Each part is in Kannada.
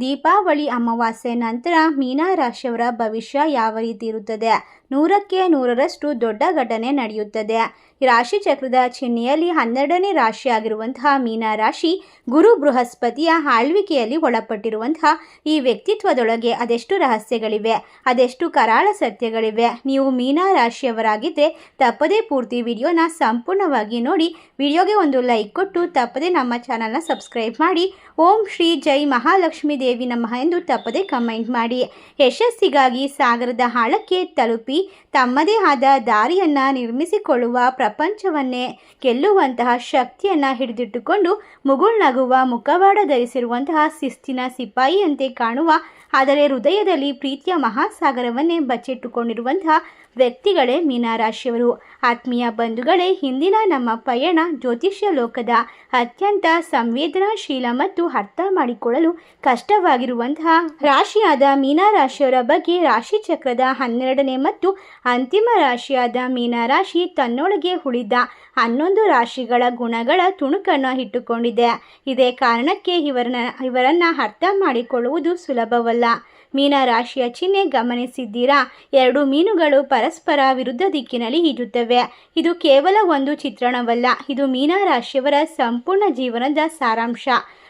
ದೀಪಾವಳಿ ಅಮಾವಾಸ್ಯೆ ನಂತರ ಮೀನಾ ರಾಶಿಯವರ ಭವಿಷ್ಯ ಯಾವ ರೀತಿ ಇರುತ್ತದೆ? ನೂರಕ್ಕೆ ನೂರರಷ್ಟು ದೊಡ್ಡ ಘಟನೆ ನಡೆಯುತ್ತದೆ. ರಾಶಿ ಚಕ್ರದ ಚಿಹ್ನೆಯಲ್ಲಿ ಹನ್ನೆರಡನೇ ರಾಶಿಯಾಗಿರುವಂತಹ ಮೀನಾ ರಾಶಿ ಗುರು ಬೃಹಸ್ಪತಿಯ ಆಳ್ವಿಕೆಯಲ್ಲಿ ಒಳಪಟ್ಟಿರುವಂತಹ ಈ ವ್ಯಕ್ತಿತ್ವದೊಳಗೆ ಅದೆಷ್ಟು ರಹಸ್ಯಗಳಿವೆ? ಅದೆಷ್ಟು ಕರಾಳ ಸತ್ಯಗಳಿವೆ? ನೀವು ಮೀನಾ ರಾಶಿಯವರಾಗಿದ್ದರೆ ತಪ್ಪದೇ ಪೂರ್ತಿ ವಿಡಿಯೋನ ಸಂಪೂರ್ಣವಾಗಿ ನೋಡಿ, ವಿಡಿಯೋಗೆ ಒಂದು ಲೈಕ್ ಕೊಟ್ಟು ತಪ್ಪದೇ ನಮ್ಮ ಚಾನಲ್ನ ಸಬ್ಸ್ಕ್ರೈಬ್ ಮಾಡಿ. ಓಂ ಶ್ರೀ ಜೈ ಮಹಾಲಕ್ಷ್ಮೀ ದೇವಿ. ನಮಃ ಎಂದು ತಪ್ಪದೆ ಕಮೆಂಟ್ ಮಾಡಿ. ಯಶಸ್ಸಿಗಾಗಿ ಸಾಗರದ ಆಳಕ್ಕೆ ತಲುಪಿ ತಮ್ಮದೇ ಆದ ದಾರಿಯನ್ನು ನಿರ್ಮಿಸಿಕೊಳ್ಳುವ ಪ್ರಪಂಚವನ್ನೇ ಗೆಲ್ಲುವಂತಹ ಶಕ್ತಿಯನ್ನು ಹಿಡಿದಿಟ್ಟುಕೊಂಡು ಮುಗುಳ್ನಗುವ ಮುಖವಾಡ ಧರಿಸಿರುವಂತಹ ಶಿಸ್ತಿನ ಸಿಪಾಯಿಯಂತೆ ಕಾಣುವ, ಆದರೆ ಹೃದಯದಲ್ಲಿ ಪ್ರೀತಿಯ ಮಹಾಸಾಗರವನ್ನೇ ಬಚ್ಚಿಟ್ಟುಕೊಂಡಿರುವಂತಹ ವ್ಯಕ್ತಿಗಳೇ ಮೀನರಾಶಿಯವರು. ಆತ್ಮೀಯ ಬಂಧುಗಳೇ ಹಿಂದಿನ ನಮ್ಮ ಪಯಣ ಜ್ಯೋತಿಷ್ಯ ಲೋಕದ ಅತ್ಯಂತ ಸಂವೇದನಾಶೀಲ ಮತ್ತು ಅರ್ಥ ಮಾಡಿಕೊಳ್ಳಲು ಕಷ್ಟವಾಗಿರುವಂತಹ ರಾಶಿಯಾದ ಮೀನರಾಶಿಯವರ ಬಗ್ಗೆ ರಾಶಿ ಚಕ್ರದ ಹನ್ನೆರಡನೇ ಮತ್ತು ಅಂತಿಮ ರಾಶಿಯಾದ ಮೀನರಾಶಿ ತನ್ನೊಳಗೆ ಉಳಿದ ಹನ್ನೊಂದು ರಾಶಿಗಳ ಗುಣಗಳ ತುಣುಕನ್ನು ಇಟ್ಟುಕೊಂಡಿದೆ. ಇದೇ ಕಾರಣಕ್ಕೆ ಇವರನ್ನ, ಇವರನ್ನು ಅರ್ಥ ಮಾಡಿಕೊಳ್ಳುವುದು ಸುಲಭವಲ್ಲ. ಮೀನ ರಾಶಿಯ ಚಿಹ್ನೆ ಗಮನಿಸಿದ್ದೀರಾ? ಎರಡು ಮೀನುಗಳು ಪರಸ್ಪರ ವಿರುದ್ಧ ದಿಕ್ಕಿನಲ್ಲಿ ಈಜುತ್ತವೆ ಇದು ಕೇವಲ ಒಂದು ಚಿತ್ರಣವಲ್ಲ, ಇದು ಮೀನ ರಾಶಿಯವರ ಸಂಪೂರ್ಣ ಜೀವನದ ಸಾರಾಂಶ.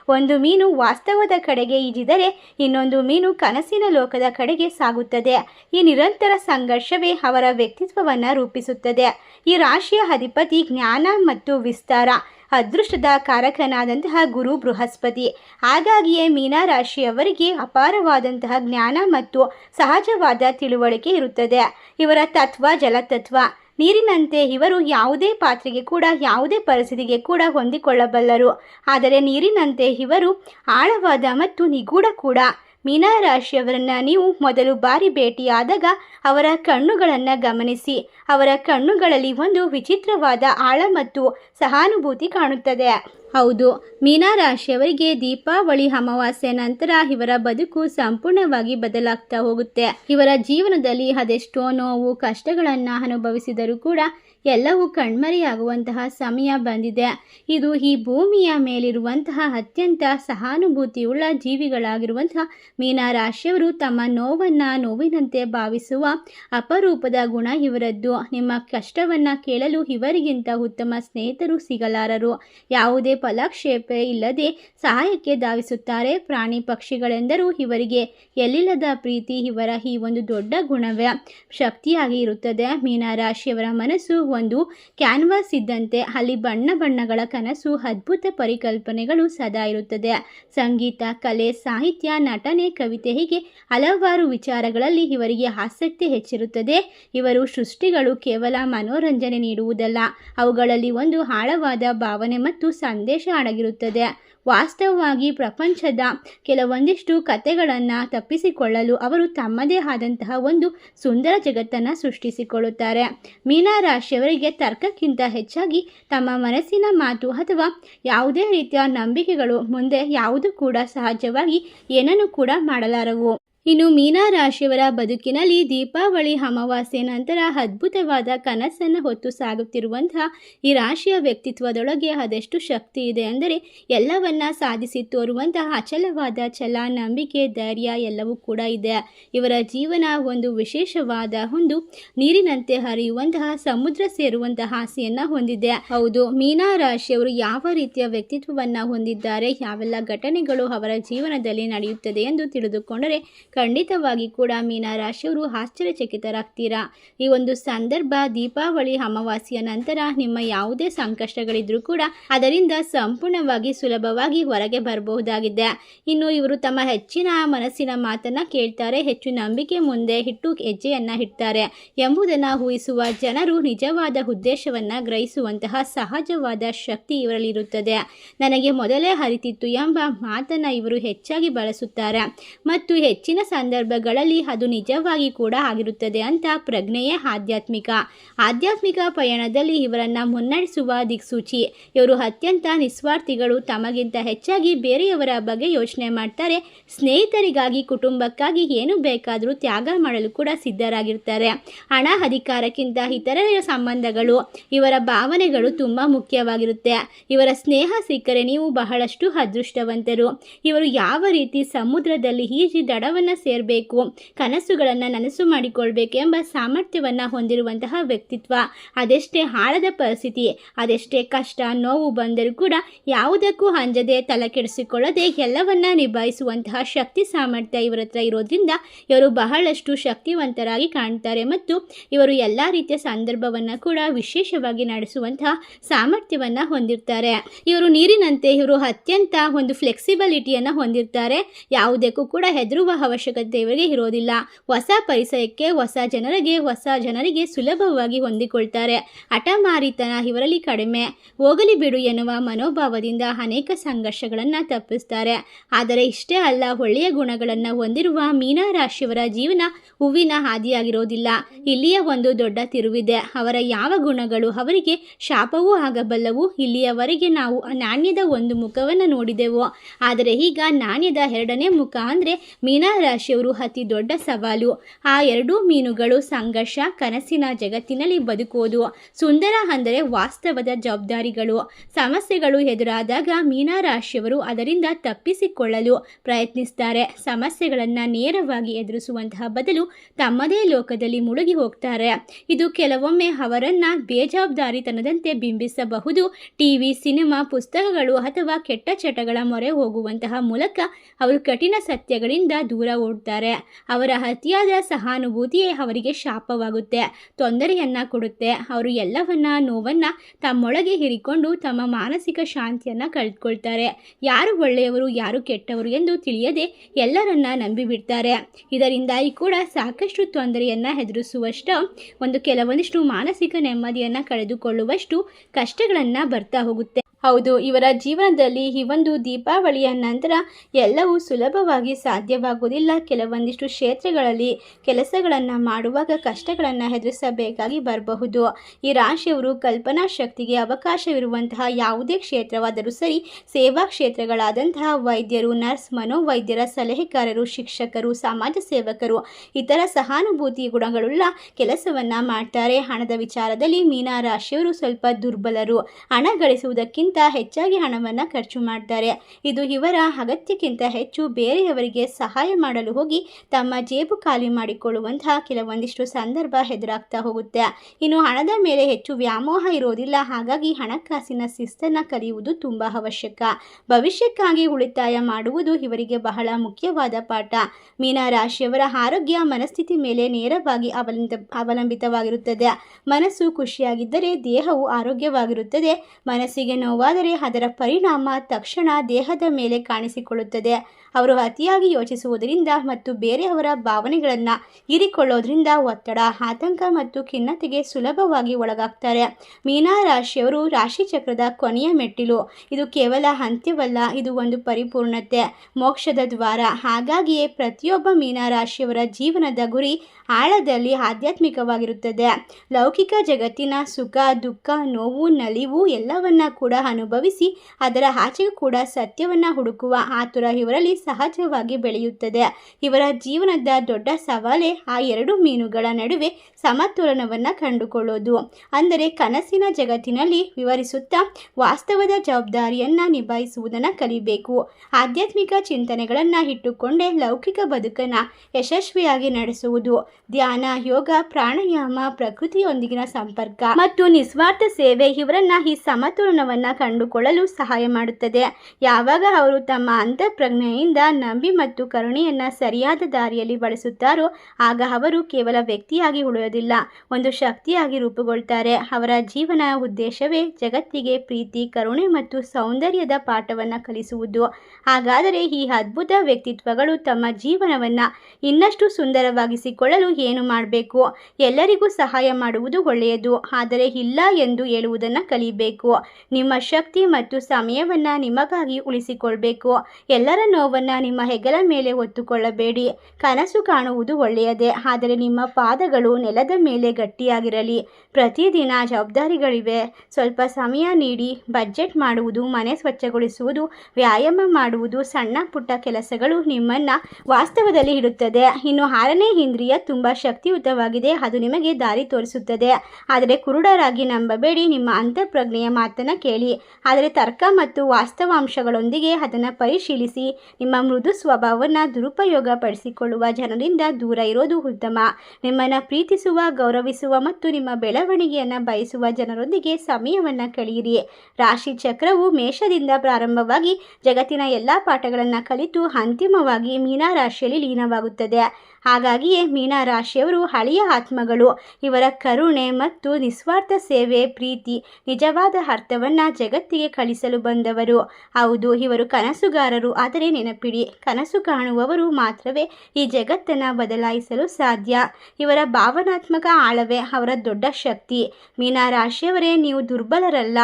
ಒಂದು ಮೀನು ವಾಸ್ತವದ ಕಡೆಗೆ ಈಜಿದರೆ ಇನ್ನೊಂದು ಮೀನು ಕನಸಿನ ಲೋಕದ ಕಡೆಗೆ ಸಾಗುತ್ತದೆ. ಈ ನಿರಂತರ ಸಂಘರ್ಷವೇ ಅವರ ವ್ಯಕ್ತಿತ್ವವನ್ನು ರೂಪಿಸುತ್ತದೆ. ಈ ರಾಶಿಯ ಅಧಿಪತಿ ಜ್ಞಾನ ಮತ್ತು ವಿಸ್ತಾರ. ಅದೃಷ್ಟದ ಕಾರಕನಾದಂತಹ ಗುರು ಬೃಹಸ್ಪತಿ. ಹಾಗಾಗಿಯೇ ಮೀನ ರಾಶಿಯವರಿಗೆ ಅಪಾರವಾದಂತಹ ಜ್ಞಾನ ಮತ್ತು ಸಹಜವಾದ ತಿಳುವಳಿಕೆ ಇರುತ್ತದೆ. ಇವರ ತತ್ವ ಜಲತತ್ವ. ನೀರಿನಂತೆ ಇವರು ಯಾವುದೇ ಪಾತ್ರೆಗೆ ಕೂಡ, ಯಾವುದೇ ಪರಿಸ್ಥಿತಿಗೆ ಕೂಡ ಹೊಂದಿಕೊಳ್ಳಬಲ್ಲರು. ಆದರೆ ನೀರಿನಂತೆ ಇವರು ಆಳವಾದ ಮತ್ತು ನಿಗೂಢ ಕೂಡ. ಮೀನ ರಾಶಿಯವರನ್ನು ನೀವು ಮೊದಲು ಬಾರಿ ಭೇಟಿಯಾದಾಗ ಅವರ ಕಣ್ಣುಗಳನ್ನು ಗಮನಿಸಿ. ಅವರ ಕಣ್ಣುಗಳಲ್ಲಿ ಒಂದು ವಿಚಿತ್ರವಾದ ಆಳ ಮತ್ತು ಸಹಾನುಭೂತಿ ಕಾಣುತ್ತದೆ. ಹೌದು, ಮೀನಾ ರಾಶಿಯವರಿಗೆ ದೀಪಾವಳಿ ಅಮಾವಾಸ್ಯ ನಂತರ ಇವರ ಬದುಕು ಸಂಪೂರ್ಣವಾಗಿ ಬದಲಾಗ್ತಾ ಹೋಗುತ್ತೆ. ಇವರ ಜೀವನದಲ್ಲಿ ಅದೆಷ್ಟೋ ನೋವು, ಕಷ್ಟಗಳನ್ನು ಅನುಭವಿಸಿದರೂ ಕೂಡ ಎಲ್ಲವೂ ಕಣ್ಮರೆಯಾಗುವಂತಹ ಸಮಯ ಬಂದಿದೆ. ಇದು ಈ ಭೂಮಿಯ ಮೇಲಿರುವಂತಹ ಅತ್ಯಂತ ಸಹಾನುಭೂತಿಯುಳ್ಳ ಜೀವಿಗಳಾಗಿರುವಂತಹ ಮೀನ ರಾಶಿಯವರು ತಮ್ಮ ನೋವನ್ನು ನೋವಿನಂತೆ ಭಾವಿಸುವ ಅಪರೂಪದ ಗುಣ ಇವರದ್ದು. ನಿಮ್ಮ ಕಷ್ಟವನ್ನು ಕೇಳಲು ಇವರಿಗಿಂತ ಉತ್ತಮ ಸ್ನೇಹಿತರು ಸಿಗಲಾರರು. ಯಾವುದೇ ಫಲಾಕ್ಷೇಪ ಇಲ್ಲದೆ ಸಹಾಯಕ್ಕೆ ಧಾವಿಸುತ್ತಾರೆ. ಪ್ರಾಣಿ ಪಕ್ಷಿಗಳೆಂದರೂ ಇವರಿಗೆ ಎಲ್ಲಿಲ್ಲದ ಪ್ರೀತಿ ಇವರ ಈ ಒಂದು ದೊಡ್ಡ ಗುಣವೇ. ಶಕ್ತಿಯಾಗಿ ಇರುತ್ತದೆ. ಮೀನ ರಾಶಿಯವರ ಮನಸ್ಸು ಒಂದು ಕ್ಯಾನ್ವಾಸ್ ಇದ್ದಂತೆ ಅಲ್ಲಿ ಬಣ್ಣ ಬಣ್ಣಗಳ ಕನಸು, ಅದ್ಭುತ ಪರಿಕಲ್ಪನೆಗಳು ಸದಾ ಇರುತ್ತದೆ. ಸಂಗೀತ, ಕಲೆ, ಸಾಹಿತ್ಯ, ನಟನೆ, ಕವಿತೆ ಹೀಗೆ ಹಲವಾರು ವಿಚಾರಗಳಲ್ಲಿ ಇವರಿಗೆ ಆಸಕ್ತಿ ಹೆಚ್ಚಿರುತ್ತದೆ. ಇವರು ಸೃಷ್ಟಿಗಳು ಕೇವಲ ಮನೋರಂಜನೆ ನೀಡುವುದಲ್ಲ, ಅವುಗಳಲ್ಲಿ ಒಂದು ಆಳವಾದ ಭಾವನೆ ಮತ್ತು ಸಂದೇಶ ಅಡಗಿರುತ್ತದೆ. ವಾಸ್ತವವಾಗಿ ಪ್ರಪಂಚದ ಕೆಲವೊಂದಿಷ್ಟು ಕಥೆಗಳನ್ನು ತಪ್ಪಿಸಿಕೊಳ್ಳಲು ಅವರು ತಮ್ಮದೇ ಆದಂತಹ ಒಂದು ಸುಂದರ ಜಗತ್ತನ್ನು ಸೃಷ್ಟಿಸಿಕೊಳ್ಳುತ್ತಾರೆ. ಮೀನಾ ರಾಶಿಯವರಿಗೆ ತರ್ಕಕ್ಕಿಂತ ಹೆಚ್ಚಾಗಿ ತಮ್ಮ ಮನಸ್ಸಿನ ಮಾತು ಅಥವಾ ಯಾವುದೇ ರೀತಿಯ ನಂಬಿಕೆಗಳು ಮುಂದೆ ಯಾವುದು ಕೂಡ ಸಹಜವಾಗಿ ಏನನ್ನು ಕೂಡ ಮಾಡಲಾರವು. ಇನ್ನು ಮೀನಾ ರಾಶಿಯವರ ಬದುಕಿನಲ್ಲಿ ದೀಪಾವಳಿ ಅಮಾವಾಸ್ಯೆ ನಂತರ ಅದ್ಭುತವಾದ ಕನಸನ್ನು ಹೊತ್ತು ಸಾಗುತ್ತಿರುವಂತಹ ಈ ರಾಶಿಯ ವ್ಯಕ್ತಿತ್ವದೊಳಗೆ ಅದೆಷ್ಟು ಶಕ್ತಿ ಇದೆ ಅಂದರೆ ಎಲ್ಲವನ್ನ ಸಾಧಿಸಿ ತೋರುವಂತಹ ಅಚಲವಾದ ಛಲ ನಂಬಿಕೆ ಧೈರ್ಯ ಎಲ್ಲವೂ ಕೂಡ ಇದೆ. ಇವರ ಜೀವನ ಒಂದು ವಿಶೇಷವಾದ ಒಂದು ನೀರಿನಂತೆ ಹರಿಯುವಂತಹ ಸಮುದ್ರ ಸೇರುವಂತಹ ಆಸೆಯನ್ನು ಹೊಂದಿದೆ. ಹೌದು, ಮೀನಾ ರಾಶಿಯವರು ಯಾವ ರೀತಿಯ ವ್ಯಕ್ತಿತ್ವವನ್ನು ಹೊಂದಿದ್ದಾರೆ, ಯಾವೆಲ್ಲ ಘಟನೆಗಳು ಅವರ ಜೀವನದಲ್ಲಿ ನಡೆಯುತ್ತದೆ ಎಂದು ತಿಳಿದುಕೊಂಡರೆ ಖಂಡಿತವಾಗಿ ಕೂಡ ಮೀನರಾಶಿಯವರು ಆಶ್ಚರ್ಯಚಕಿತರಾಗ್ತೀರಾ? ಈ ಒಂದು ಸಂದರ್ಭ ದೀಪಾವಳಿ ಅಮಾವಾಸ್ಯ ನಂತರ ನಿಮ್ಮ ಯಾವುದೇ ಸಂಕಷ್ಟಗಳಿದ್ರೂ ಕೂಡ ಅದರಿಂದ ಸಂಪೂರ್ಣವಾಗಿ ಸುಲಭವಾಗಿ ಹೊರಗೆ ಬರಬಹುದಾಗಿದೆ. ಇನ್ನು ಇವರು ತಮ್ಮ ಹೆಚ್ಚಿನ ಮನಸ್ಸಿನ ಮಾತನ್ನ ಕೇಳ್ತಾರೆ, ಹೆಚ್ಚು ನಂಬಿಕೆ ಮುಂದೆ ಹಿಟ್ಟು ಹೆಜ್ಜೆಯನ್ನು ಇಡ್ತಾರೆ ಎಂಬುದನ್ನು ಊಹಿಸುವ ಜನರು ನಿಜವಾದ ಉದ್ದೇಶವನ್ನ ಗ್ರಹಿಸುವಂತಹ ಸಹಜವಾದ ಶಕ್ತಿ ಇವರಲ್ಲಿರುತ್ತದೆ. ನನಗೆ ಮೊದಲೇ ಹರಿತಿತ್ತು ಎಂಬ ಮಾತನ್ನ ಇವರು ಹೆಚ್ಚಾಗಿ ಬಳಸುತ್ತಾರೆ. ಮತ್ತು ಹೆಚ್ಚಿನ ಸಂದರ್ಭಗಳಲ್ಲಿ ಅದು ನಿಜವಾಗಿ ಕೂಡ ಆಗಿರುತ್ತದೆ ಅಂತ ಪ್ರಜ್ಞೆಯೇ ಆಧ್ಯಾತ್ಮಿಕ. ಆಧ್ಯಾತ್ಮಿಕ ಪಯಣದಲ್ಲಿ ಇವರನ್ನ ಮುನ್ನಡೆಸುವ ದಿಕ್ಸೂಚಿ. ಇವರು ಅತ್ಯಂತ ನಿಸ್ವಾರ್ಥಿಗಳು, ತಮಗಿಂತ ಹೆಚ್ಚಾಗಿ ಬೇರೆಯವರ ಬಗ್ಗೆ ಯೋಚನೆ ಮಾಡ್ತಾರೆ. ಸ್ನೇಹಿತರಿಗಾಗಿ, ಕುಟುಂಬಕ್ಕಾಗಿ ಏನು ಬೇಕಾದರೂ ತ್ಯಾಗ ಮಾಡಲು ಕೂಡ ಸಿದ್ಧರಾಗಿರ್ತಾರೆ. ಹಣ, ಅಧಿಕಾರಕ್ಕಿಂತ ಇತರರ ಸಂಬಂಧಗಳು, ಇವರ ಭಾವನೆಗಳು ತುಂಬ ಮುಖ್ಯವಾಗಿರುತ್ತೆ. ಇವರ ಸ್ನೇಹ ಸಿಕ್ಕರೆ ನೀವು ಬಹಳಷ್ಟು ಅದೃಷ್ಟವಂತರು. ಇವರು ಯಾವ ರೀತಿ ಸಮುದ್ರದಲ್ಲಿ ಈಜಿ ದಡವನ್ನು ಸೇರಬೇಕು, ಕನಸುಗಳನ್ನು ನನಸು ಮಾಡಿಕೊಳ್ಬೇಕು ಎಂಬ ಸಾಮರ್ಥ್ಯವನ್ನು ಹೊಂದಿರುವಂತಹ ವ್ಯಕ್ತಿತ್ವ. ಅದೆಷ್ಟೇ ಹಾಳದ ಪರಿಸ್ಥಿತಿ, ಅದೆಷ್ಟೇ ಕಷ್ಟ, ನೋವು ಬಂದರೂ ಕೂಡ ಯಾವುದಕ್ಕೂ ಅಂಜದೆ ತಲೆ ಕೆಡಿಸಿಕೊಳ್ಳದೆ ಎಲ್ಲವನ್ನ ನಿಭಾಯಿಸುವಂತಹ ಶಕ್ತಿ ಸಾಮರ್ಥ್ಯ ಇವರ ಹತ್ರ ಇರೋದ್ರಿಂದ ಇವರು ಬಹಳಷ್ಟು ಶಕ್ತಿವಂತರಾಗಿ ಕಾಣ್ತಾರೆ ಮತ್ತು ಇವರು ಎಲ್ಲ ರೀತಿಯ ಸಂದರ್ಭವನ್ನು ಕೂಡ ವಿಶೇಷವಾಗಿ ನಡೆಸುವಂತಹ ಸಾಮರ್ಥ್ಯವನ್ನು ಹೊಂದಿರ್ತಾರೆ. ಇವರು ನೀರಿನಂತೆ ಇವರು ಅತ್ಯಂತ ಒಂದು ಫ್ಲೆಕ್ಸಿಬಿಲಿಟಿಯನ್ನು ಹೊಂದಿರ್ತಾರೆ. ಯಾವುದಕ್ಕೂ ಕೂಡ ಹೆದರುವ ಅವಶ್ಯಕತೆ ಇವರಿಗೆ ಇರೋದಿಲ್ಲ ಹೊಸ ಪರಿಸರಕ್ಕೆ ಹೊಸ ಜನರಿಗೆ ಹೊಸ ಜನರಿಗೆ ಸುಲಭವಾಗಿ ಹೊಂದಿಕೊಳ್ತಾರೆ. ಹಠಮಾರಿತನ ಇವರಲ್ಲಿ ಕಡಿಮೆ. ಹೋಗಲಿ ಬಿಡು ಎನ್ನುವ ಮನೋಭಾವದಿಂದ ಅನೇಕ ಸಂಘರ್ಷಗಳನ್ನು ತಪ್ಪಿಸ್ತಾರೆ. ಆದರೆ ಇಷ್ಟೇ ಅಲ್ಲ, ಒಳ್ಳೆಯ ಗುಣಗಳನ್ನು ಹೊಂದಿರುವ ಮೀನಾ ರಾಶಿಯವರ ಜೀವನ ಹೂವಿನ ಹಾದಿಯಾಗಿರೋದಿಲ್ಲ. ಇಲ್ಲಿಯ ಒಂದು ದೊಡ್ಡ ತಿರುವಿದೆ. ಅವರ ಯಾವ ಗುಣಗಳು ಅವರಿಗೆ ಶಾಪವೂ ಆಗಬಲ್ಲವು. ಇಲ್ಲಿಯವರೆಗೆ ನಾವು ನಾಣ್ಯದ ಒಂದು ಮುಖವನ್ನು ನೋಡಿದೆವು. ಆದರೆ ಈಗ ನಾಣ್ಯದ ಎರಡನೇ ಮುಖ ಅಂದರೆ ಮೀನಾ ರಾಶಿಯವರು ಅತಿ ದೊಡ್ಡ ಸವಾಲು. ಆ ಎರಡೂ ಮೀನುಗಳು ಸಂಘರ್ಷ, ಕನಸಿನ ಜಗತ್ತಿನಲ್ಲಿ ಬದುಕುವುದು. ಸುಂದರ ಅಂದರೆ ವಾಸ್ತವದ ಜವಾಬ್ದಾರಿಗಳು. ಸಮಸ್ಯೆಗಳು ಎದುರಾದಾಗ ಮೀನಾ ರಾಶಿಯವರು ಅದರಿಂದ ತಪ್ಪಿಸಿಕೊಳ್ಳಲು ಪ್ರಯತ್ನಿಸ್ತಾರೆ. ಸಮಸ್ಯೆಗಳನ್ನು ನೇರವಾಗಿ ಎದುರಿಸುವಂತಹ ಬದಲು ತಮ್ಮದೇ ಲೋಕದಲ್ಲಿ ಮುಳುಗಿ ಹೋಗ್ತಾರೆ. ಇದು ಕೆಲವೊಮ್ಮೆ ಅವರನ್ನ ಬೇಜವಾಬ್ದಾರಿತನದಂತೆ ಬಿಂಬಿಸಬಹುದು. ಟಿವಿ, ಸಿನಿಮಾ, ಪುಸ್ತಕಗಳು ಅಥವಾ ಕೆಟ್ಟ ಚಟಗಳ ಮೊರೆ ಹೋಗುವಂತಹ ಮೂಲಕ ಅವರು ಕಠಿಣ ಸತ್ಯಗಳಿಂದ ದೂರ ಓಡ್ತಾರೆ. ಅವರ ಅತಿಯಾದ ಸಹಾನುಭೂತಿಯೇ ಅವರಿಗೆ ಶಾಪವಾಗುತ್ತೆ. ತೊಂದರೆಯನ್ನ ಕೊಡುತ್ತೆ. ಅವರು ಎಲ್ಲವನ್ನ, ನೋವನ್ನ ತಮ್ಮೊಳಗೆ ಹಿರಿಕೊಂಡು ತಮ್ಮ ಮಾನಸಿಕ ಶಾಂತಿಯನ್ನ ಕಳೆದುಕೊಳ್ತಾರೆ ಯಾರು ಒಳ್ಳೆಯವರು, ಯಾರು ಕೆಟ್ಟವರು ಎಂದು ತಿಳಿಯದೆ ಎಲ್ಲರನ್ನ ನಂಬಿಬಿಡ್ತಾರೆ. ಇದರಿಂದಾಗಿ ಕೂಡ ಸಾಕಷ್ಟು ತೊಂದರೆಯನ್ನ ಎದುರಿಸುವಷ್ಟು, ಒಂದು ಕೆಲವೊಂದಿಷ್ಟು ಮಾನಸಿಕ ನೆಮ್ಮದಿಯನ್ನ ಕಳೆದುಕೊಳ್ಳುವಷ್ಟು ಕಷ್ಟಗಳನ್ನ ಬರ್ತಾ ಹೋಗುತ್ತೆ. ಹೌದು, ಇವರ ಜೀವನದಲ್ಲಿ ಈ ಒಂದು ದೀಪಾವಳಿಯ ನಂತರ ಎಲ್ಲವೂ ಸುಲಭವಾಗಿ ಸಾಧ್ಯವಾಗುವುದಿಲ್ಲ. ಕೆಲವೊಂದಿಷ್ಟು ಕ್ಷೇತ್ರಗಳಲ್ಲಿ ಕೆಲಸಗಳನ್ನು ಮಾಡುವಾಗ ಕಷ್ಟಗಳನ್ನು ಎದುರಿಸಬೇಕಾಗಿ ಬರಬಹುದು. ಈ ರಾಶಿಯವರು ಕಲ್ಪನಾ ಶಕ್ತಿಗೆ ಅವಕಾಶವಿರುವಂತಹ ಯಾವುದೇ ಕ್ಷೇತ್ರವಾದರೂ ಸರಿ ಸೇವಾ ಕ್ಷೇತ್ರಗಳಾದಂತಹ ವೈದ್ಯರು, ನರ್ಸ್, ಮನೋವೈದ್ಯರ, ಸಲಹೆಗಾರರು, ಶಿಕ್ಷಕರು, ಸಮಾಜ ಸೇವಕರು, ಇತರ ಸಹಾನುಭೂತಿ ಗುಣಗಳುಳ್ಳ ಕೆಲಸವನ್ನು ಮಾಡ್ತಾರೆ. ಹಣದ ವಿಚಾರದಲ್ಲಿ ಮೀನಾ ರಾಶಿಯವರು ಸ್ವಲ್ಪ ದುರ್ಬಲರು. ಹಣ ಗಳಿಸುವುದಕ್ಕಿಂತ ಹೆಚ್ಚಾಗಿ ಹಣವನ್ನು ಖರ್ಚು ಮಾಡ್ತಾರೆ. ಇದು ಇವರ ಅಗತ್ಯಕ್ಕಿಂತ ಹೆಚ್ಚು ಬೇರೆಯವರಿಗೆ ಸಹಾಯ ಮಾಡಲು ಹೋಗಿ ತಮ್ಮ ಜೇಬು ಖಾಲಿ ಮಾಡಿಕೊಳ್ಳುವಂತಹ ಕೆಲವೊಂದಿಷ್ಟು ಸಂದರ್ಭ ಎದುರಾಗ್ತಾ ಹೋಗುತ್ತೆ. ಇನ್ನು ಹಣದ ಮೇಲೆ ಹೆಚ್ಚು ವ್ಯಾಮೋಹ ಇರೋದಿಲ್ಲ. ಹಾಗಾಗಿ ಹಣಕಾಸಿನ ಶಿಸ್ತನ್ನು ಕಲಿಯುವುದು ತುಂಬ ಅವಶ್ಯಕ. ಭವಿಷ್ಯಕ್ಕಾಗಿ ಉಳಿತಾಯ ಮಾಡುವುದು ಇವರಿಗೆ ಬಹಳ ಮುಖ್ಯವಾದ ಪಾಠ. ಮೀನ ರಾಶಿಯವರ ಆರೋಗ್ಯ, ಮನಸ್ಥಿತಿ ಮೇಲೆ ನೇರವಾಗಿ ಅವಲಂಬಿತ ಅವಲಂಬಿತವಾಗಿರುತ್ತದೆ. ಮನಸ್ಸು ಖುಷಿಯಾಗಿದ್ದರೆ ದೇಹವು ಆರೋಗ್ಯವಾಗಿರುತ್ತದೆ. ಮನಸ್ಸಿಗೆ ನೋವಾದರೆ ಅದರ ಪರಿಣಾಮ ತಕ್ಷಣ ದೇಹದ ಮೇಲೆ ಕಾಣಿಸಿಕೊಳ್ಳುತ್ತದೆ. ಅವರು ಅತಿಯಾಗಿ ಯೋಚಿಸುವುದರಿಂದ ಮತ್ತು ಬೇರೆಯವರ ಭಾವನೆಗಳನ್ನು ಹೀರಿಕೊಳ್ಳೋದ್ರಿಂದ ಒತ್ತಡ, ಆತಂಕ ಮತ್ತು ಖಿನ್ನತೆಗೆ ಸುಲಭವಾಗಿ ಒಳಗಾಗ್ತಾರೆ. ಮೀನಾ ರಾಶಿಯವರು ರಾಶಿ ಚಕ್ರದ ಕೊನೆಯ ಮೆಟ್ಟಿಲು. ಇದು ಕೇವಲ ಅಂತ್ಯವಲ್ಲ, ಇದು ಒಂದು ಪರಿಪೂರ್ಣತೆ. ಮೋಕ್ಷದ ದ್ವಾರ. ಹಾಗಾಗಿಯೇ ಪ್ರತಿಯೊಬ್ಬ ಮೀನಾ ರಾಶಿಯವರ ಜೀವನದ ಗುರಿ ಆಳದಲ್ಲಿ ಆಧ್ಯಾತ್ಮಿಕವಾಗಿರುತ್ತದೆ. ಲೌಕಿಕ ಜಗತ್ತಿನ ಸುಖ, ದುಃಖ, ನೋವು, ನಲಿವು ಎಲ್ಲವನ್ನ ಕೂಡ ಅನುಭವಿಸಿ ಅದರ ಆಚೆಗೂ ಕೂಡ ಸತ್ಯವನ್ನು ಹುಡುಕುವ ಆತುರ ಇವರಲ್ಲಿ ಸಹಜವಾಗಿ ಬೆಳೆಯುತ್ತದೆ. ಇವರ ಜೀವನದ ದೊಡ್ಡ ಸವಾಲೇ ಆ ಎರಡು ಮೀನುಗಳ ನಡುವೆ ಸಮತೋಲನವನ್ನು ಕಂಡುಕೊಳ್ಳೋದು. ಅಂದರೆ ಕನಸಿನ ಜಗತ್ತಿನಲ್ಲಿ ವಿವರಿಸುತ್ತಾ ವಾಸ್ತವದ ಜವಾಬ್ದಾರಿಯನ್ನು ನಿಭಾಯಿಸುವುದನ್ನು ಕಲಿಬೇಕು. ಆಧ್ಯಾತ್ಮಿಕ ಚಿಂತನೆಗಳನ್ನು ಇಟ್ಟುಕೊಂಡೇ ಲೌಕಿಕ ಬದುಕನ್ನು ಯಶಸ್ವಿಯಾಗಿ ನಡೆಸುವುದು. ಧ್ಯಾನ, ಯೋಗ, ಪ್ರಾಣಾಯಾಮ, ಪ್ರಕೃತಿಯೊಂದಿಗಿನ ಸಂಪರ್ಕ ಮತ್ತು ನಿಸ್ವಾರ್ಥ ಸೇವೆ ಇವರನ್ನ ಈ ಸಮತೋಲನವನ್ನ ಕಂಡುಕೊಳ್ಳಲು ಸಹಾಯ ಮಾಡುತ್ತದೆ. ಯಾವಾಗ ಅವರು ತಮ್ಮ ಅಂತಃಪ್ರಜ್ಞೆಯಿಂದ ನಂಬಿ ಮತ್ತು ಕರುಣೆಯನ್ನ ಸರಿಯಾದ ದಾರಿಯಲ್ಲಿ ಬಳಸುತ್ತಾರೋ, ಆಗ ಅವರು ಕೇವಲ ವ್ಯಕ್ತಿಯಾಗಿ ಉಳಿಯೋದಿಲ್ಲ, ಒಂದು ಶಕ್ತಿಯಾಗಿ ರೂಪುಗೊಳ್ತಾರೆ. ಅವರ ಜೀವನ ಉದ್ದೇಶವೇ ಜಗತ್ತಿಗೆ ಪ್ರೀತಿ, ಕರುಣೆ ಮತ್ತು ಸೌಂದರ್ಯದ ಪಾಠವನ್ನು ಕಲಿಸುವುದು. ಹಾಗಾದರೆ ಈ ಅದ್ಭುತ ವ್ಯಕ್ತಿತ್ವಗಳು ತಮ್ಮ ಜೀವನವನ್ನು ಇನ್ನಷ್ಟು ಸುಂದರವಾಗಿಸಿಕೊಳ್ಳಲು ಏನು ಮಾಡಬೇಕು? ಎಲ್ಲರಿಗೂ ಸಹಾಯ ಮಾಡುವುದು ಒಳ್ಳೆಯದು, ಆದರೆ ಇಲ್ಲ ಎಂದು ಹೇಳುವುದನ್ನು ಕಲಿಬೇಕು. ನಿಮ್ಮ ಶಕ್ತಿ ಮತ್ತು ಸಮಯವನ್ನು ನಿಮಗಾಗಿ ಉಳಿಸಿಕೊಳ್ಬೇಕು. ಎಲ್ಲರ ನೋವನ್ನು ನಿಮ್ಮ ಹೆಗಲ ಮೇಲೆ ಹೊತ್ತುಕೊಳ್ಳಬೇಡಿ. ಕನಸು ಕಾಣುವುದು ಒಳ್ಳೆಯದೇ. ಆದರೆ ನಿಮ್ಮ ಪಾದಗಳು ನೆಲದ ಮೇಲೆ ಗಟ್ಟಿಯಾಗಿರಲಿ. ಪ್ರತಿದಿನ ಜವಾಬ್ದಾರಿಗಳಿವೆ. ಸ್ವಲ್ಪ ಸಮಯ ನೀಡಿ ಬಜೆಟ್ ಮಾಡುವುದು, ಮನೆ ಸ್ವಚ್ಛಗೊಳಿಸುವುದು, ವ್ಯಾಯಾಮ ಮಾಡುವುದು, ಸಣ್ಣ ಪುಟ್ಟ ಕೆಲಸಗಳು ನಿಮ್ಮನ್ನು ವಾಸ್ತವದಲ್ಲಿ ಇಡುತ್ತದೆ. ಇನ್ನು ಆರನೇ ಇಂದ್ರಿಯ ತುಂಬ ಶಕ್ತಿಯುತವಾಗಿದೆ. ಅದು ನಿಮಗೆ ದಾರಿ ತೋರಿಸುತ್ತದೆ. ಆದರೆ ಕುರುಡರಾಗಿ ನಂಬಬೇಡಿ. ನಿಮ್ಮ ಅಂತಃಪ್ರಜ್ಞೆಯ ಮಾತನ್ನು ಕೇಳಿ. ಆದರೆ ತರ್ಕ ಮತ್ತು ವಾಸ್ತವಾಂಶಗಳೊಂದಿಗೆ ಅದನ್ನು ಪರಿಶೀಲಿಸಿ ನಿಮ್ಮ ಮೃದು ಸ್ವಭಾವವನ್ನು ದುರುಪಯೋಗ ಪಡಿಸಿಕೊಳ್ಳುವ ಜನರಿಂದ ದೂರ ಇರೋದು ಉತ್ತಮ. ನಿಮ್ಮನ್ನು ಪ್ರೀತಿಸುವ, ಗೌರವಿಸುವ ಮತ್ತು ನಿಮ್ಮ ಬೆಳವಣಿಗೆಯನ್ನು ಬಯಸುವ ಜನರೊಂದಿಗೆ ಸಮಯವನ್ನು ಕಳೆಯಿರಿ. ರಾಶಿ ಚಕ್ರವು ಮೇಷದಿಂದ ಪ್ರಾರಂಭವಾಗಿ ಜಗತ್ತಿನ ಎಲ್ಲ ಪಾಠಗಳನ್ನು ಕಲಿತು ಅಂತಿಮವಾಗಿ ಮೀನ ರಾಶಿಯಲ್ಲಿ ಲೀನವಾಗುತ್ತದೆ. ಹಾಗಾಗಿಯೇ ಮೀನ ರಾಶಿಯವರು ಹಳೆಯ ಆತ್ಮಗಳು. ಇವರ ಕರುಣೆ ಮತ್ತು ನಿಸ್ವಾರ್ಥ ಸೇವೆ, ಪ್ರೀತಿ, ನಿಜವಾದ ಅರ್ಥವನ್ನು ಜಗತ್ತಿಗೆ ಕಳಿಸಲು ಬಂದವರು. ಹೌದು, ಇವರು ಕನಸುಗಾರರು, ಆದರೆ ನೆನಪಿಡಿ, ಕನಸು ಕಾಣುವವರು ಮಾತ್ರವೇ ಈ ಜಗತ್ತನ್ನು ಬದಲಾಯಿಸಲು ಸಾಧ್ಯ. ಇವರ ಭಾವನಾತ್ಮಕ ಆಳವೇ ಅವರ ದೊಡ್ಡ ಶಕ್ತಿ. ಮೀನ ರಾಶಿಯವರೇ, ನೀವು ದುರ್ಬಲರಲ್ಲ.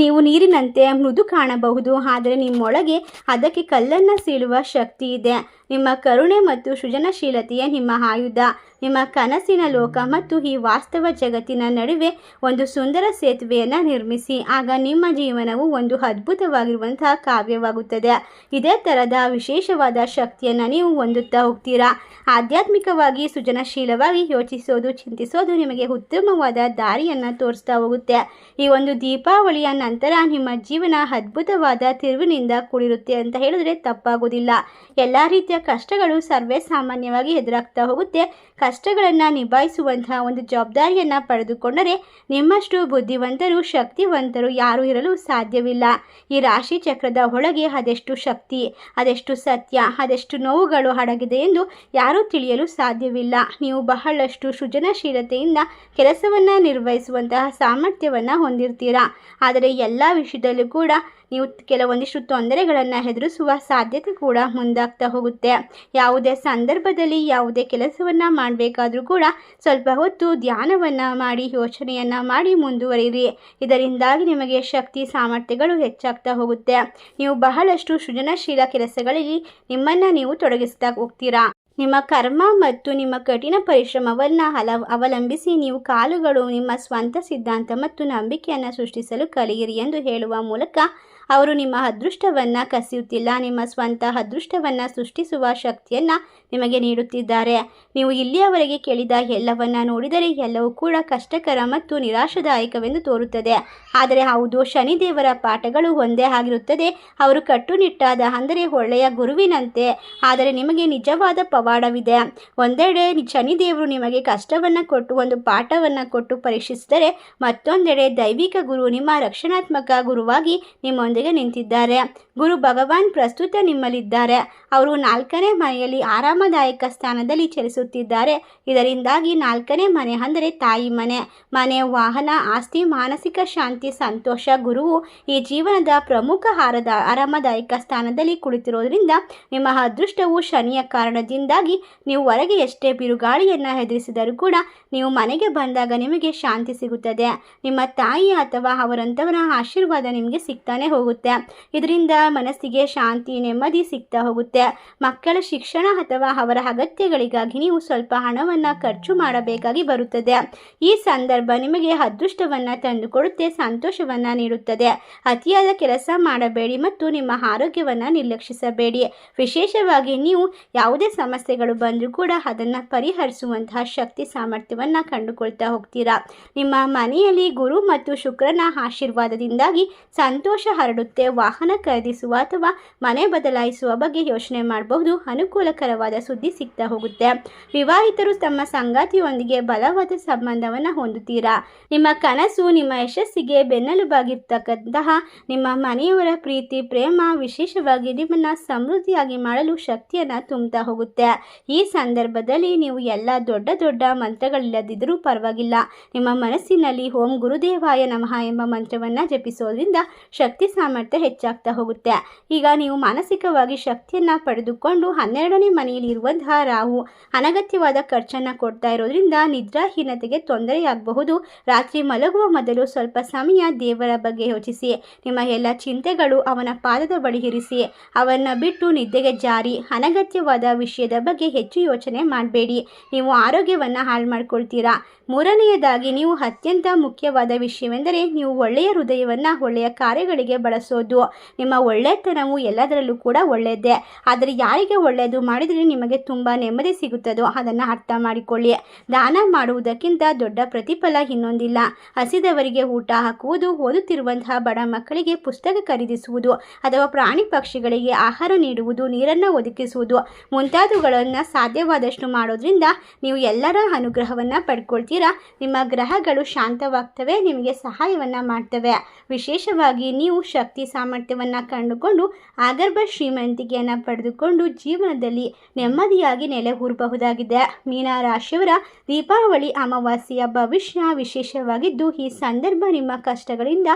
ನೀವು ನೀರಿನಂತೆ ಮೃದು ಕಾಣಬಹುದು, ಆದರೆ ನಿಮ್ಮೊಳಗೆ ಅದಕ್ಕೆ ಕಲ್ಲನ್ನು ಸೀಳುವ ಶಕ್ತಿ ಇದೆ. ನಿಮ್ಮ ಕರುಣೆ ಮತ್ತು ಸೃಜನಶೀಲತೆಯೇ ನಿಮ್ಮ ಆಯುಧ. ನಿಮ್ಮ ಕನಸಿನ ಲೋಕ ಮತ್ತು ಈ ವಾಸ್ತವ ಜಗತ್ತಿನ ನಡುವೆ ಒಂದು ಸುಂದರ ಸೇತುವೆಯನ್ನು ನಿರ್ಮಿಸಿ, ಆಗ ನಿಮ್ಮ ಜೀವನವು ಒಂದು ಅದ್ಭುತವಾಗಿರುವಂತಹ ಕಾವ್ಯವಾಗುತ್ತದೆ. ಇದೇ ಥರದ ವಿಶೇಷವಾದ ಶಕ್ತಿಯನ್ನು ನೀವು ಹೊಂದುತ್ತಾ ಹೋಗ್ತೀರಾ? ಆಧ್ಯಾತ್ಮಿಕವಾಗಿ ಸೃಜನಶೀಲವಾಗಿ ಯೋಚಿಸೋದು, ಚಿಂತಿಸೋದು ನಿಮಗೆ ಉತ್ತಮವಾದ ದಾರಿಯನ್ನು ತೋರಿಸ್ತಾ ಹೋಗುತ್ತೆ. ಈ ಒಂದು ದೀಪಾವಳಿಯ ನಂತರ ನಿಮ್ಮ ಜೀವನ ಅದ್ಭುತವಾದ ತಿರುವಿನಿಂದ ಕೂಡಿರುತ್ತೆ ಅಂತ ಹೇಳಿದ್ರೆ ತಪ್ಪಾಗೋದಿಲ್ಲ. ಎಲ್ಲ ರೀತಿಯ ಕಷ್ಟಗಳು ಸರ್ವೇ ಸಾಮಾನ್ಯವಾಗಿ ಎದುರಾಗ್ತಾ ಹೋಗುತ್ತೆ. ಕಷ್ಟಗಳನ್ನು ನಿಭಾಯಿಸುವಂತಹ ಒಂದು ಜವಾಬ್ದಾರಿಯನ್ನು ಪಡೆದುಕೊಂಡರೆ ನಿಮ್ಮಷ್ಟು ಬುದ್ಧಿವಂತರು, ಶಕ್ತಿವಂತರು ಯಾರೂ ಇರಲು ಸಾಧ್ಯವಿಲ್ಲ. ಈ ರಾಶಿ ಚಕ್ರದ ಒಳಗೆ ಅದೆಷ್ಟು ಶಕ್ತಿ, ಅದೆಷ್ಟು ಸತ್ಯ, ಅದೆಷ್ಟು ನೋವುಗಳು ಅಡಗಿದೆ ಎಂದು ಯಾರೂ ತಿಳಿಯಲು ಸಾಧ್ಯವಿಲ್ಲ. ನೀವು ಬಹಳಷ್ಟು ಸೃಜನಶೀಲತೆಯಿಂದ ಕೆಲಸವನ್ನು ನಿರ್ವಹಿಸುವಂತಹ ಸಾಮರ್ಥ್ಯವನ್ನು ಹೊಂದಿರ್ತೀರಾ. ಆದರೆ ಎಲ್ಲ ವಿಷಯದಲ್ಲೂ ಕೂಡ ನೀವು ಕೆಲವೊಂದಿಷ್ಟು ತೊಂದರೆಗಳನ್ನು ಎದುರಿಸುವ ಸಾಧ್ಯತೆ ಕೂಡ ಮುಂದಾಗ್ತಾ ಹೋಗುತ್ತೆ. ಯಾವುದೇ ಸಂದರ್ಭದಲ್ಲಿ ಯಾವುದೇ ಕೆಲಸವನ್ನು ಮಾಡಬೇಕಾದ್ರೂ ಕೂಡ ಸ್ವಲ್ಪ ಹೊತ್ತು ಧ್ಯಾನವನ್ನು ಮಾಡಿ, ಯೋಚನೆಯನ್ನು ಮಾಡಿ ಮುಂದುವರಿಯಿರಿ. ಇದರಿಂದಾಗಿ ನಿಮಗೆ ಶಕ್ತಿ, ಸಾಮರ್ಥ್ಯಗಳು ಹೆಚ್ಚಾಗ್ತಾ ಹೋಗುತ್ತೆ. ನೀವು ಬಹಳಷ್ಟು ಸೃಜನಶೀಲ ಕೆಲಸಗಳಲ್ಲಿ ನಿಮ್ಮನ್ನು ನೀವು ತೊಡಗಿಸ್ತಾ ಹೋಗ್ತೀರಾ? ನಿಮ್ಮ ಕರ್ಮ ಮತ್ತು ನಿಮ್ಮ ಕಠಿಣ ಪರಿಶ್ರಮವನ್ನು ಅಲ ಅವಲಂಬಿಸಿ ನೀವು ಕಾಲುಗಳು ನಿಮ್ಮ ಸ್ವಂತ ಸಿದ್ಧಾಂತ ಮತ್ತು ನಂಬಿಕೆಯನ್ನು ಸೃಷ್ಟಿಸಲು ಕಲಿಯಿರಿ ಎಂದು ಹೇಳುವ ಮೂಲಕ ಅವರು ನಿಮ್ಮ ಅದೃಷ್ಟವನ್ನು ಕಸಿಯುತ್ತಿಲ್ಲ, ನಿಮ್ಮ ಸ್ವಂತ ಅದೃಷ್ಟವನ್ನು ಸೃಷ್ಟಿಸುವ ಶಕ್ತಿಯನ್ನು ನಿಮಗೆ ನೀಡುತ್ತಿದ್ದಾರೆ. ನೀವು ಇಲ್ಲಿಯವರೆಗೆ ಕೇಳಿದ ಎಲ್ಲವನ್ನ ನೋಡಿದರೆ ಎಲ್ಲವೂ ಕೂಡ ಕಷ್ಟಕರ ಮತ್ತು ನಿರಾಶಾದಾಯಕವೆಂದು ತೋರುತ್ತದೆ. ಆದರೆ ಹೌದು, ಶನಿದೇವರ ಪಾಠಗಳು ಒಂದೇ ಆಗಿರುತ್ತದೆ. ಅವರು ಕಟ್ಟುನಿಟ್ಟಾದ, ಅಂದರೆ ಒಳ್ಳೆಯ ಗುರುವಿನಂತೆ. ಆದರೆ ನಿಮಗೆ ನಿಜವಾದ ಪವಾಡವಿದೆ. ಒಂದೆಡೆ ಶನಿದೇವರು ನಿಮಗೆ ಕಷ್ಟವನ್ನು ಕೊಟ್ಟು, ಒಂದು ಪಾಠವನ್ನು ಕೊಟ್ಟು ಪರೀಕ್ಷಿಸಿದರೆ, ಮತ್ತೊಂದೆಡೆ ದೈವಿಕ ಗುರು ನಿಮ್ಮ ರಕ್ಷಣಾತ್ಮಕ ಗುರುವಾಗಿ ನಿಮ್ಮೊಂದಿಗೆ ನಿಂತಿದ್ದಾರೆ. ಗುರು ಭಗವಾನ್ ಪ್ರಸ್ತುತ ನಿಮ್ಮಲ್ಲಿದ್ದಾರೆ. ಅವರು ನಾಲ್ಕನೇ ಮನೆಯಲ್ಲಿ ಆರಾಮದಾಯಕ ಸ್ಥಾನದಲ್ಲಿ ಚಲಿಸುತ್ತಿದ್ದಾರೆ. ಇದರಿಂದಾಗಿ ನಾಲ್ಕನೇ ಮನೆ ಅಂದರೆ ತಾಯಿ ಮನೆ. ಮನೆ ವಾಹನ, ಆಸ್ತಿ, ಮಾನಸಿಕ ಶಾಂತಿ, ಸಂತೋಷ. ಗುರುವು ಈ ಜೀವನದ ಪ್ರಮುಖ ಹಾರದ ಆರಾಮದಾಯಕ ಸ್ಥಾನದಲ್ಲಿ ಕುಳಿತಿರೋದ್ರಿಂದ ನಿಮ್ಮ ಅದೃಷ್ಟವು ಶನಿಯ ಕಾರಣದಿಂದಾಗಿ ನೀವು ಹೊರಗೆ ಎಷ್ಟೇ ಬಿರುಗಾಳಿಯನ್ನು ಹೆದರಿಸಿದರೂ ಕೂಡ ನೀವು ಮನೆಗೆ ಬಂದಾಗ ನಿಮಗೆ ಶಾಂತಿ ಸಿಗುತ್ತದೆ. ನಿಮ್ಮ ತಾಯಿ ಅಥವಾ ಅವರಂಥವರ ಆಶೀರ್ವಾದ ನಿಮಗೆ ಸಿಗ್ತಾನೆ ಹೋಗುತ್ತೆ ಇದರಿಂದ ಮನಸ್ಸಿಗೆ ಶಾಂತಿ, ನೆಮ್ಮದಿ ಸಿಗ್ತಾ ಹೋಗುತ್ತೆ. ಮಕ್ಕಳ ಶಿಕ್ಷಣ ಅಥವಾ ಅವರ ಅಗತ್ಯಗಳಿಗಾಗಿ ನೀವು ಸ್ವಲ್ಪ ಹಣವನ್ನು ಖರ್ಚು ಮಾಡಬೇಕಾಗಿ ಬರುತ್ತದೆ. ಈ ಸಂದರ್ಭ ನಿಮಗೆ ಅದೃಷ್ಟವನ್ನು ತಂದುಕೊಡುತ್ತೆ, ಸಂತೋಷವನ್ನು ನೀಡುತ್ತದೆ. ಅತಿಯಾದ ಕೆಲಸ ಮಾಡಬೇಡಿ ಮತ್ತು ನಿಮ್ಮ ಆರೋಗ್ಯವನ್ನು ನಿರ್ಲಕ್ಷಿಸಬೇಡಿ. ವಿಶೇಷವಾಗಿ ನೀವು ಯಾವುದೇ ಸಮಸ್ಯೆಗಳು ಬಂದರೂ ಕೂಡ ಅದನ್ನು ಪರಿಹರಿಸುವಂತಹ ಶಕ್ತಿ, ಸಾಮರ್ಥ್ಯವನ್ನು ಕಂಡುಕೊಳ್ತಾ ಹೋಗ್ತೀರಾ. ನಿಮ್ಮ ಮನೆಯಲ್ಲಿ ಗುರು ಮತ್ತು ಶುಕ್ರನ ಆಶೀರ್ವಾದದಿಂದಾಗಿ ಸಂತೋಷ ಹರಡುತ್ತೆ ವಾಹನ ಖರೀದಿಸುವ ಅಥವಾ ಮನೆ ಬದಲಾಯಿಸುವ ಬಗ್ಗೆ ಯೋಚನೆ ಮಾಡಬಹುದು. ಅನುಕೂಲಕರವಾದ ಸುದ್ದಿ ಸಿಗ್ತಾ ಹೋಗುತ್ತೆ. ವಿವಾಹಿತರು ತಮ್ಮ ಸಂಗಾತಿಯೊಂದಿಗೆ ಬಲವಾದ ಸಂಬಂಧವನ್ನು ಹೊಂದುತ್ತೀರಾ? ನಿಮ್ಮ ಕನಸು, ನಿಮ್ಮ ಯಶಸ್ಸಿಗೆ ಬೆನ್ನೆಲುಬಾಗಿರ್ತಕ್ಕಂತಹ ನಿಮ್ಮ ಮನೆಯವರ ಪ್ರೀತಿ, ಪ್ರೇಮ ವಿಶೇಷವಾಗಿ ನಿಮ್ಮನ್ನು ಸಮೃದ್ಧಿಯಾಗಿ ಮಾಡಲು ಶಕ್ತಿಯನ್ನು ತುಂಬುತ್ತಾ ಹೋಗುತ್ತೆ. ಈ ಸಂದರ್ಭದಲ್ಲಿ ನೀವು ಎಲ್ಲ ದೊಡ್ಡ ದೊಡ್ಡ ಮಂತ್ರಗಳಿಲ್ಲದಿದ್ದರೂ ಪರವಾಗಿಲ್ಲ. ನಿಮ್ಮ ಮನಸ್ಸಿನಲ್ಲಿ ಓಂ ಗುರುದೇವಾಯ ನಮಃ ಎಂಬ ಮಂತ್ರವನ್ನು ಜಪಿಸೋದ್ರಿಂದ ಶಕ್ತಿ ಸಾಮರ್ಥ್ಯ ಹೆಚ್ಚಾಗ್ತಾ ಹೋಗುತ್ತೆ. ಈಗ ನೀವು ಮಾನಸಿಕವಾಗಿ ಶಕ್ತಿಯನ್ನು ಪಡೆದುಕೊಂಡು ಹನ್ನೆರಡನೇ ಮನೆಯಲ್ಲಿ ಇರುವಂತಹ ರಾಹು ಅನಗತ್ಯವಾದ ಖರ್ಚನ್ನು ಕೊಡ್ತಾ ಇರೋದ್ರಿಂದ ನಿದ್ರಾಹೀನತೆಗೆ ತೊಂದರೆಯಾಗಬಹುದು. ರಾತ್ರಿ ಮಲಗುವ ಮೊದಲು ಸ್ವಲ್ಪ ಸಮಯ ದೇವರ ಬಗ್ಗೆ ಯೋಚಿಸಿ. ನಿಮ್ಮ ಎಲ್ಲ ಚಿಂತೆಗಳು ಅವನ ಪಾದದ ಬಳಿ ಇರಿಸಿ. ಅವನ್ನ ಬಿಟ್ಟು ನಿದ್ದೆಗೆ ಜಾರಿ. ಅನಗತ್ಯವಾದ ವಿಷಯದ ಬಗ್ಗೆ ಹೆಚ್ಚು ಯೋಚನೆ ಮಾಡಬೇಡಿ. ನೀವು ಆರೋಗ್ಯವನ್ನು ಹಾಳು ಮಾಡ್ಕೊಳ್ತೀರಾ? ಮೂರನೆಯದಾಗಿ ನೀವು ಅತ್ಯಂತ ಮುಖ್ಯವಾದ ವಿಷಯವೆಂದರೆ ನೀವು ಒಳ್ಳೆಯ ಹೃದಯವನ್ನು ಒಳ್ಳೆಯ ಕಾರ್ಯಗಳಿಗೆ ಬಳಸೋದು. ನಿಮ್ಮ ಒಳ್ಳೆತನವು ಎಲ್ಲದರಲ್ಲೂ ಕೂಡ ಒಳ್ಳೆಯದೇ. ಆದರೆ ಯಾರಿಗೆ ಒಳ್ಳೆಯದು ಮಾಡಿದರೆ ನಿಮಗೆ ತುಂಬ ನೆಮ್ಮದಿ ಸಿಗುತ್ತದೋ ಅದನ್ನು ಅರ್ಥ ಮಾಡಿಕೊಳ್ಳಿ. ದಾನ ಮಾಡುವುದಕ್ಕಿಂತ ದೊಡ್ಡ ಪ್ರತಿಫಲ ಇನ್ನೊಂದಿಲ್ಲ. ಹಸಿದವರಿಗೆ ಊಟ ಹಾಕುವುದು, ಓದುತ್ತಿರುವಂತಹ ಬಡ ಮಕ್ಕಳಿಗೆ ಪುಸ್ತಕ ಖರೀದಿಸುವುದು ಅಥವಾ ಪ್ರಾಣಿ ಪಕ್ಷಿಗಳಿಗೆ ಆಹಾರ ನೀಡುವುದು, ನೀರನ್ನು ಒದಗಿಸುವುದು ಮುಂತಾದವುಗಳನ್ನು ಸಾಧ್ಯವಾದಷ್ಟು ಮಾಡೋದ್ರಿಂದ ನೀವು ಎಲ್ಲರ ಅನುಗ್ರಹವನ್ನು ಪಡ್ಕೊಳ್ತೀರಾ? ನಿಮ್ಮ ಗ್ರಹಗಳು ಶಾಂತವಾಗ್ತವೆ, ನಿಮಗೆ ಸಹಾಯವನ್ನು ಮಾಡ್ತವೆ. ವಿಶೇಷವಾಗಿ ನೀವು ಶಕ್ತಿ ಸಾಮರ್ಥ್ಯವನ್ನು ಕಂಡುಕೊಂಡು ಆಗರ್ಭ ಶ್ರೀಮಂತಿಕೆಯನ್ನು ಪಡೆದುಕೊಂಡು ಜೀವನದಲ್ಲಿ ನೆಮ್ಮದಿಯಾಗಿ ನೆಲೆ ಹೂರಬಹುದಾಗಿದೆ ಮೀನ ರಾಶಿಯವರ ದೀಪಾವಳಿ ಅಮಾವಾಸ್ಯೆಯ ಭವಿಷ್ಯ ವಿಶೇಷವಾಗಿದ್ದು, ಈ ಸಂದರ್ಭ ನಿಮ್ಮ ಕಷ್ಟಗಳಿಂದ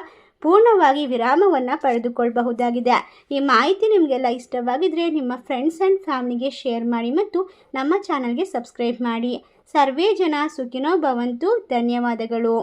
ಪೂರ್ಣವಾಗಿ ವಿರಾಮವನ್ನು ಪಡೆದುಕೊಳ್ಳಬಹುದಾಗಿದೆ. ಈ ಮಾಹಿತಿ ನಿಮಗೆಲ್ಲ ಇಷ್ಟವಾಗಿದ್ದರೆ ನಿಮ್ಮ ಫ್ರೆಂಡ್ಸ್ ಆ್ಯಂಡ್ ಫ್ಯಾಮಿಲಿಗೆ ಶೇರ್ ಮಾಡಿ ಮತ್ತು ನಮ್ಮ ಚಾನಲ್ಗೆ ಸಬ್ಸ್ಕ್ರೈಬ್ ಮಾಡಿ. ಸರ್ವೇ ಜನ ಸುಖಿನೋ ಭವಂತು. ಧನ್ಯವಾದಗಳು.